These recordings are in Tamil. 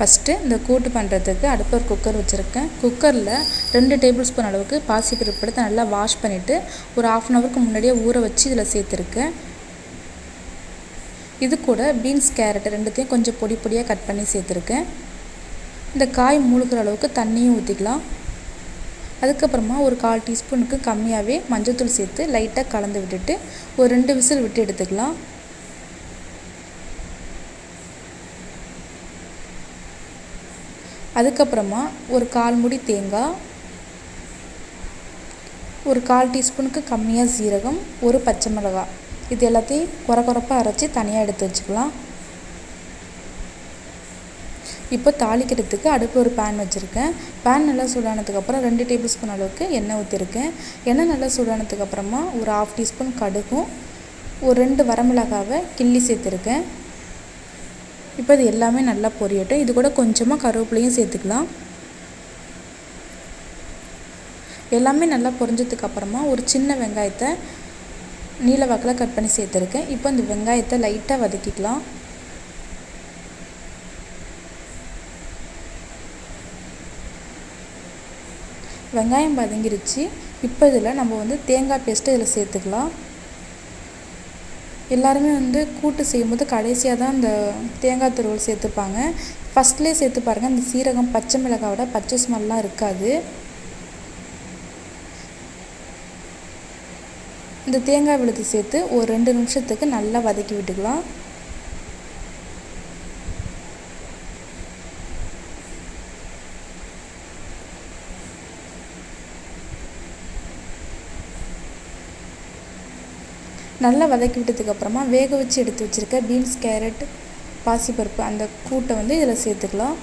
ஃபஸ்ட்டு இந்த கூட்டு பண்ணுறதுக்கு அடுப்பில் ஒரு குக்கர் வச்சுருக்கேன். குக்கரில் ரெண்டு டேபிள் ஸ்பூன் அளவுக்கு பாசிப்பருப்பு எடுத்து நல்லா வாஷ் பண்ணிவிட்டு ஒரு ஆஃப் அன் ஹவருக்கு முன்னாடியே ஊற வச்சு இதில் சேர்த்துருக்கேன். இது கூட பீன்ஸ் கேரட் ரெண்டுத்தையும் கொஞ்சம் பொடி பொடியாக கட் பண்ணி சேர்த்துருக்கேன். இந்த காய் மூழ்கிற அளவுக்கு தண்ணியும் ஊற்றிக்கலாம் அதுக்கப்புறமா ஒரு கால் டீஸ்பூனுக்கு கம்மியாகவே மஞ்சள்தூள் சேர்த்து லைட்டாக கலந்து விட்டுட்டு ஒரு ரெண்டு விசில் விட்டு எடுத்துக்கலாம். அதுக்கப்புறமா ஒரு கால் முடி தேங்காய் ஒரு கால் டீஸ்பூனுக்கு கம்மியாக சீரகம் ஒரு பச்சை மிளகாய் இது எல்லாத்தையும் குறை குறைப்பாக அரைச்சி தனியாக எடுத்து வச்சுக்கலாம். இப்போ தாளிக்கிறதுக்கு அடுப்பு ஒரு பேன் வச்சுருக்கேன். பேன் நல்லா சூடானதுக்கப்புறம் ரெண்டு டேபிள் ஸ்பூன் அளவுக்கு எண்ணெய் ஊற்றிருக்கேன் எண்ணெய் நல்லா சூடானதுக்கப்புறமா ஒரு ஆஃப் டீஸ்பூன் கடுகும் ஒரு ரெண்டு வரமிளகாவை கிள்ளி சேர்த்துருக்கேன். இப்போ இது எல்லாமே நல்லா பொரியட்டும். இது கூட கொஞ்சமாக கருவேப்பிலையும் சேர்த்துக்கலாம். எல்லாமே நல்லா பொரிஞ்சதுக்கு அப்புறமா ஒரு சின்ன வெங்காயத்தை நீல வாக்கில் கட் பண்ணி சேர்த்துருக்கேன். இப்போ இந்த வெங்காயத்தை லைட்டாக வதக்கிக்கலாம். வெங்காயம் வதங்கிருச்சு. இப்போ இதில் நம்ம வந்து தேங்காய் பேஸ்ட்டு இதில் சேர்த்துக்கலாம். எல்லாருமே வந்து கூட்டு செய்யும்போது கடைசியாக தான் இந்த தேங்காய் துருவல் சேர்த்துப்பாங்க. ஃபஸ்ட்லேயே சேர்த்து பாருங்கள் இந்த சீரகம் பச்சை மிளகாவோட பச்சை ஸ்மெல்லாம் இருக்காது. இந்த தேங்காய் விழுது சேர்த்து ஒரு ரெண்டு நிமிஷத்துக்கு நல்லா வதக்கி விட்டுக்கலாம். நல்லா வதக்கி விட்டதுக்கப்புறமா வேக வச்சு எடுத்து வச்சுருக்க பீன்ஸ் கேரட் பாசிப்பருப்பு அந்த கூட்டை வந்து இதில் சேர்த்துக்கலாம்.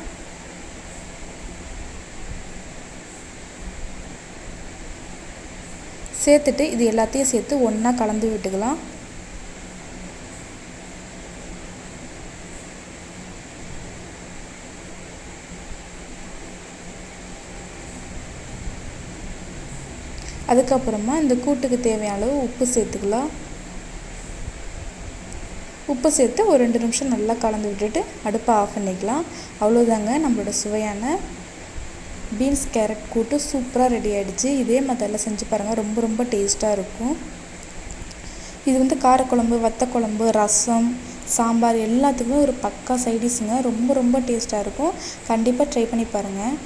சேர்த்துட்டு இது எல்லாத்தையும் சேர்த்து ஒன்றா கலந்து விட்டுக்கலாம். அதுக்கப்புறமா இந்த கூட்டுக்கு தேவையான அளவு உப்பு சேர்த்துக்கலாம். உப்பு சேர்த்து ஒரு ரெண்டு நிமிஷம் நல்லா கலந்து விட்டுட்டு அடுப்பை ஆஃப் பண்ணிக்கலாம். அவ்வளோதாங்க நம்மளோட சுவையான பீன்ஸ் கேரட் கூட்டு சூப்பராக ரெடி ஆகிடுச்சு இதே மாதிரிலாம் செஞ்சு பாருங்கள் ரொம்ப ரொம்ப டேஸ்ட்டாக இருக்கும். இது வந்து காரக்குழம்பு வத்தக்குழம்பு ரசம் சாம்பார் எல்லாத்துக்குமே ஒரு பக்கா சைடிஷுங்க ரொம்ப ரொம்ப டேஸ்ட்டாக இருக்கும். கண்டிப்பாக ட்ரை பண்ணி பாருங்கள்